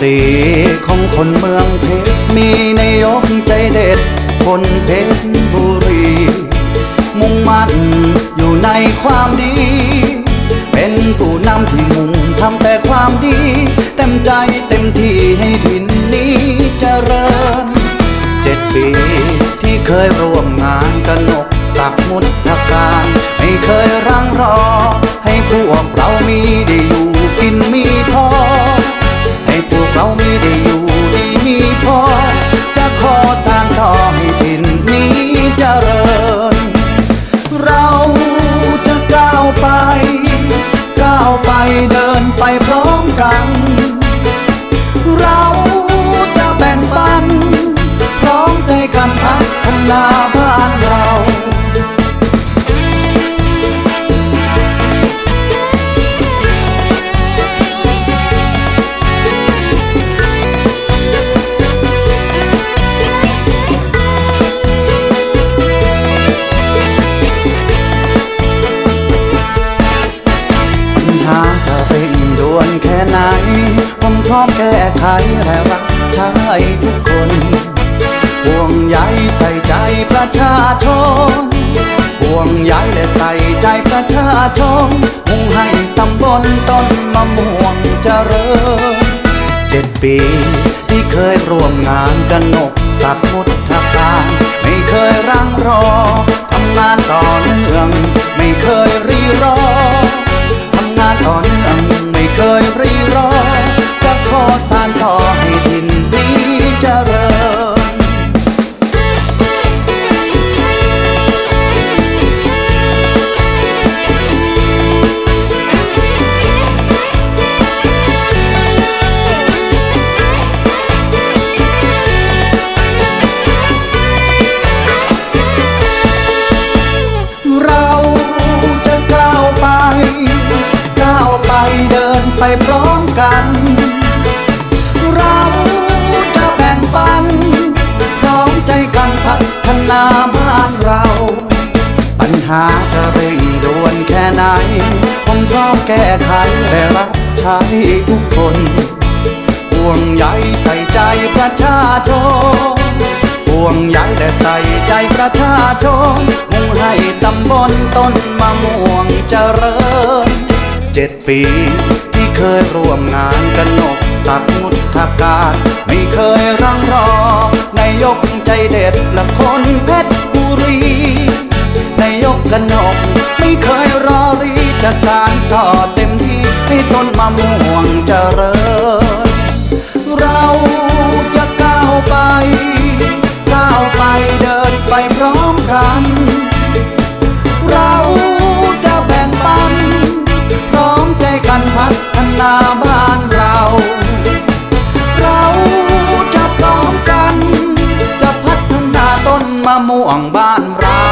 สีของคนเมืองเพชร มีนายกใจเด็ด คนเพชรบุรี มุ่งมั่นอยู่ในความดี เป็นผู้นำที่มุ่งทำแต่ความดี เต็มใจเต็มที่ให้ถิ่นนี้เจริญเจ็ดปีที่เคยร่วมงานกันกสักมุทการ ไม่เคยรังรอ ให้พวกเรามี ไปเดินไป หาจะเร่งด่วนแค่ไหน ผมพร้อมแก้ไขและรับใช้ทุกคนห่วงใยใส่ใจประชาชนห่วงใยและใส่ใจประชาชนมุ่งให้ตำบลต้นมะม่วงเจริญเจ็ดปีที่เคยร่วมงานกันนกสักมุทธการไม่เคยรังรอทำงานต่อเนื่อง ไม่เคย ไปพร้อมกัน เราจะแบ่งปัน พร้อมใจกันพัฒนาบ้านเรา ปัญหาจะเร่งด่วนแค่ไหน ผมพร้อมแก้ไขและรับใช้ทุกคนห่วงใยใส่ใจประชาชนห่วงใยและใส่ใจประชาชนมุ่งให้ตำบลต้นมะม่วงเจริญเจ็ดปี เคยร่วมงานกันนกสักมุทการ ไม่เคยรังรอนายกใจเด็ดละคนเพชรบุรีนายกกันนก ไม่เคยรอรีจะสารต่อเต็มที่ให้ต้นมะม่วงเจริญเราจะก้าวไป ก้าวไปเดินไปพร้อมกัน นาบ้านเรา เราจะพร้อมกัน จะพัฒนาต้นมะม่วงบ้านเรา